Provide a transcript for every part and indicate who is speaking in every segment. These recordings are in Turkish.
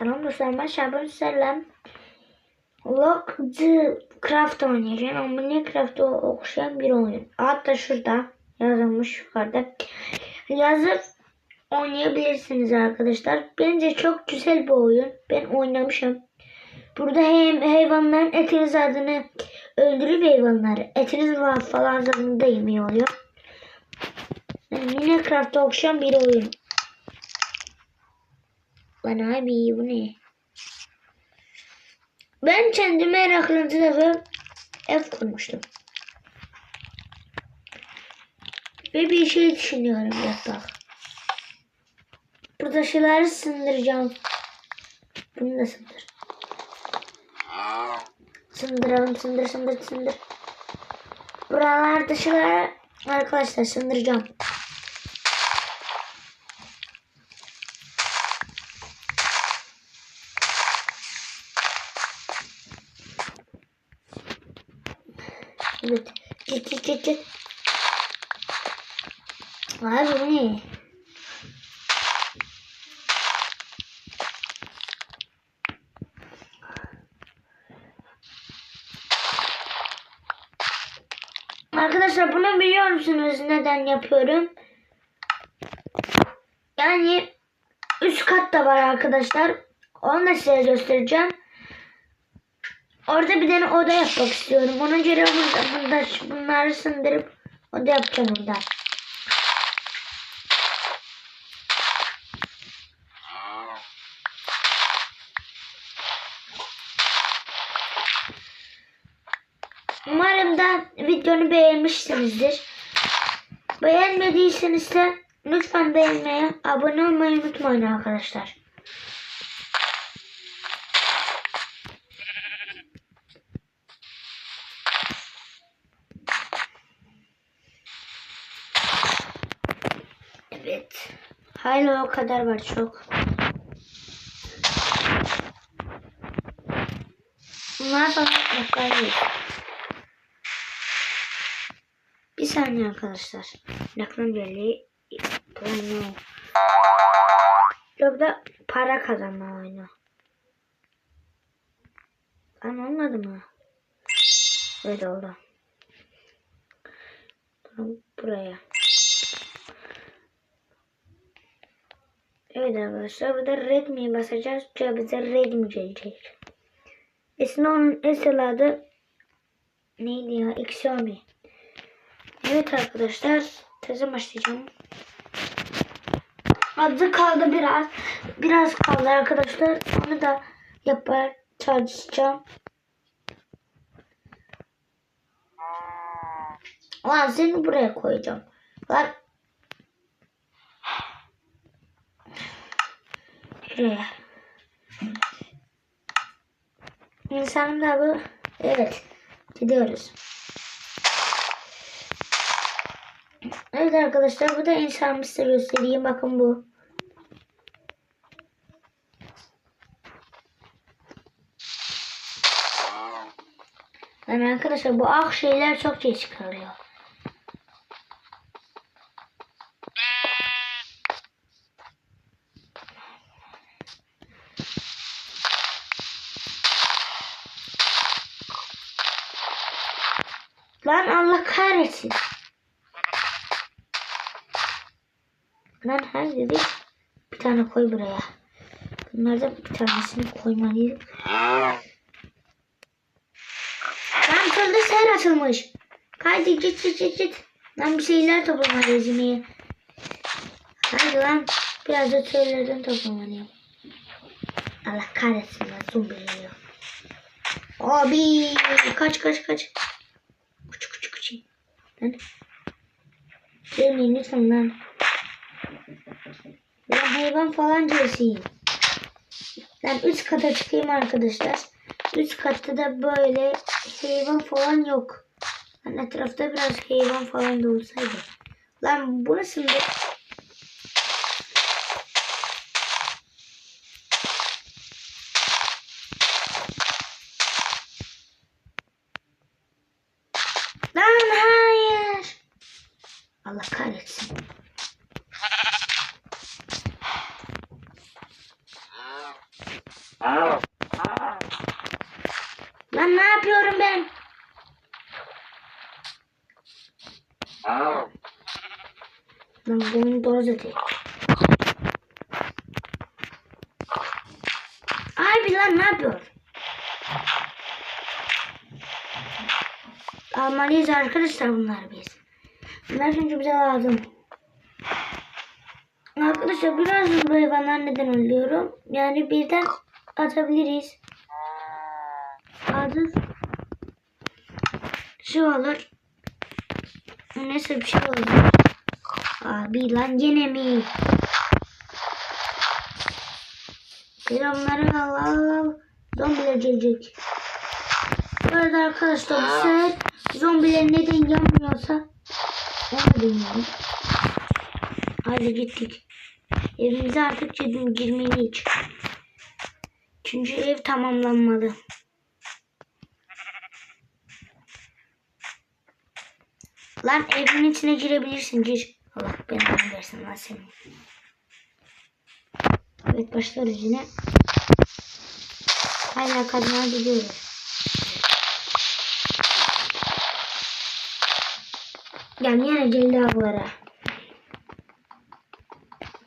Speaker 1: Selam dostlar ben Şaban Selam. Lock the Craft oynayacağım ama Minecraft'ı okşayan bir oyun. Hatta şurada yazılmış yukarıda. Yazıp oynayabilirsiniz arkadaşlar. Bence çok güzel bir oyun. Ben oynamışım. Burada hem hayvanların etiniz adını öldürüp hayvanları. Etiniz falan adını da yemiyor oluyor. Yani Minecraft'ta okşayan bir oyun. Lan abi bu ne? Ben kendime meraklandı defa ev kurmuştum. Ve bir şey düşünüyorum yatak. Burada şeyleri sındıracağım. Bunu da sındır. Sındıralım sındır sındır sındır. Buralarda şeyleri arkadaşlar sındıracağım. Evet. Git git git git. Ne? Arkadaşlar bunu biliyor musunuz neden yapıyorum? Yani üst katta var arkadaşlar. Onu da size göstereceğim. Orada bir tane oda yapmak istiyorum. Onun göre burada, burada bunları sındırıp oda yapacağım orada. Umarım da videonu beğenmişsinizdir. Beğenmediyseniz de lütfen beğenmeye, abone olmayı unutmayın arkadaşlar. Evet. Hala o kadar var çok. Bunlar bana bakar değil. Bir saniye arkadaşlar. Reklam birliği. Plano. Burada para kazanma oyunu. Ben olmadı mı? Evet oldu. Buraya. Evet arkadaşlar burada red mi basacağız? Çünkü bize red mi gelecek? Aslında onun esel adı neydi ya? Xiaomi. Evet arkadaşlar. Teze başlayacağım. Adı kaldı biraz. Biraz kaldı arkadaşlar. Onu da yapar çalışacağım. Lan seni buraya koyacağım. Lan Buraya. İnsanın da bu. Evet. Gidiyoruz. Evet arkadaşlar bu da insan size göstereyim. Bakın bu. Yani arkadaşlar bu ak şeyler çok geç çıkarıyor. Lan Allah kahretsin. Lan her dedi bir tane koy buraya. Bunlardan bir tanesini koymalıyım. Lan şurada ser açılmış. Haydi git git git git. Lan bir şeyler toplamalıyız yemeğe. Haydi lan biraz da söylerden toplamalıyım. Allah kahretsin lan zombi geliyor. Abi kaç kaç kaç. Kuç kuç kuç. Lan. Gelmeyin lütfen lan. Ben hayvan falan cinsiyim. Ben üst kata çıkayım arkadaşlar. Üst katta da böyle hayvan falan yok. Lan etrafta biraz hayvan falan da olsaydı. Lan bu nasıl bir... Lan hayır. Allah kahretsin. Rozeti. Harbi lan ne yapıyor? Almalıyız arkadaşlar bunlar biz. Bunlar çünkü bize lazım. Arkadaşlar biraz bu hayvanlar neden ölüyorum? Yani birden atabiliriz. Adı şu olur. Neyse bir şey olur. Abi lan gene mi? Selamları al al al. Zombiler gelecek. Bu arada arkadaşlar bu zombiler neden yanmıyorsa onu bilmiyorum. Hadi gittik. Evimize artık girdim, girmeliyiz. Çünkü ev tamamlanmalı. Lan evin içine girebilirsin gir. Allah belanı versin lan seni. Evet başlarız yine. Hala kadına gidiyoruz. Gel yine geldi avlara.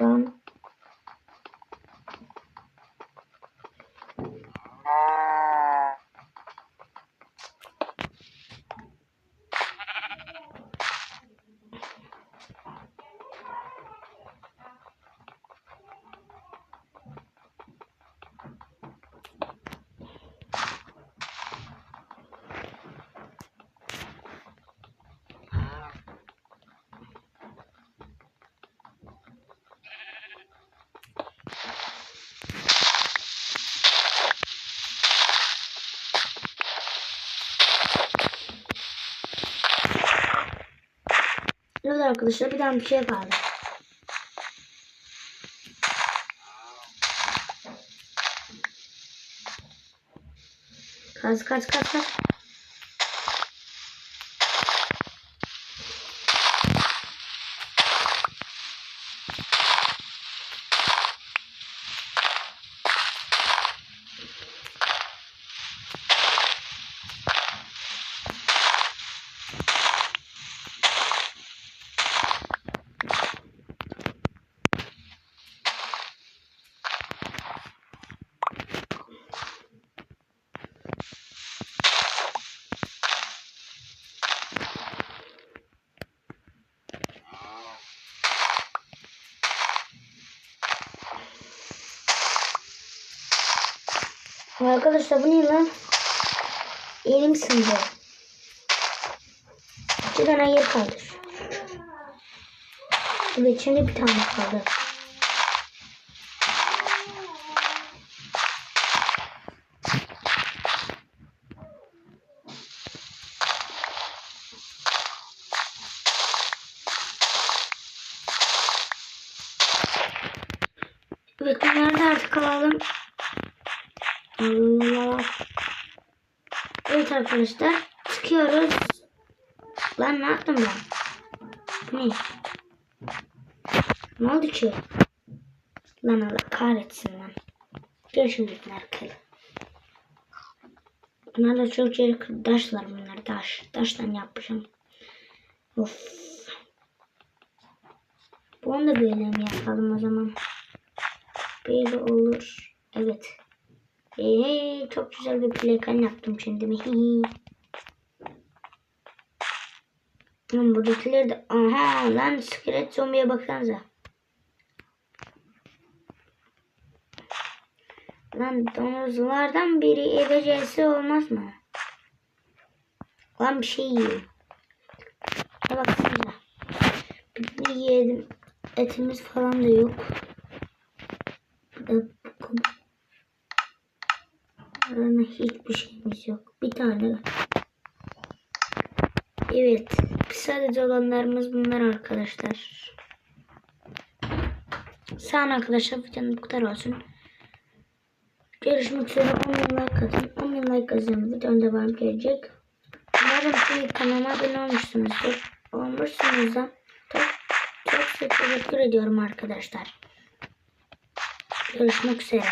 Speaker 1: Lan. Evet arkadaşlar bir tane bir şey kaldı. Kaz kaz kaz kaz. Arkadaşlar bu ne lan? Elim sındı. İki tane yer kaldı. Evet şimdi bir tane kaldı. Evet bunları da artık alalım. Allah. Evet arkadaşlar çıkıyoruz. Lan ne yaptım ben? Ne? Ne oldu ki? Lan Allah kahretsin lan. Görüşürüz Merkel. Bunlar da çok çelik taşlar bunlar taş. Taştan yapmışım. Of. Bunu da böyle mi yapalım o zaman? Böyle olur. Evet. Hey, çok güzel bir plakan yaptım kendime. Lan buradakiler de... Aha lan iskelet zombiye baksanıza. Lan domuzlardan biri eve gelse olmaz mı? Lan bir şey yiyor. Ya baksanıza. Bir yiyelim. Etimiz falan da yok. Burada Arana hiçbir şeyimiz yok. Bir tane. Evet. Sadece olanlarımız bunlar arkadaşlar. Sağ olun arkadaşlar. Videonun bu kadar olsun. Görüşmek üzere. 10 bin like atın. 10 bin like atın. Videonun devam gelecek. Umarım ki kanalıma abone olmuşsunuzdur. Olmuşsunuz da. Çok, çok teşekkür ediyorum arkadaşlar. Görüşmek üzere.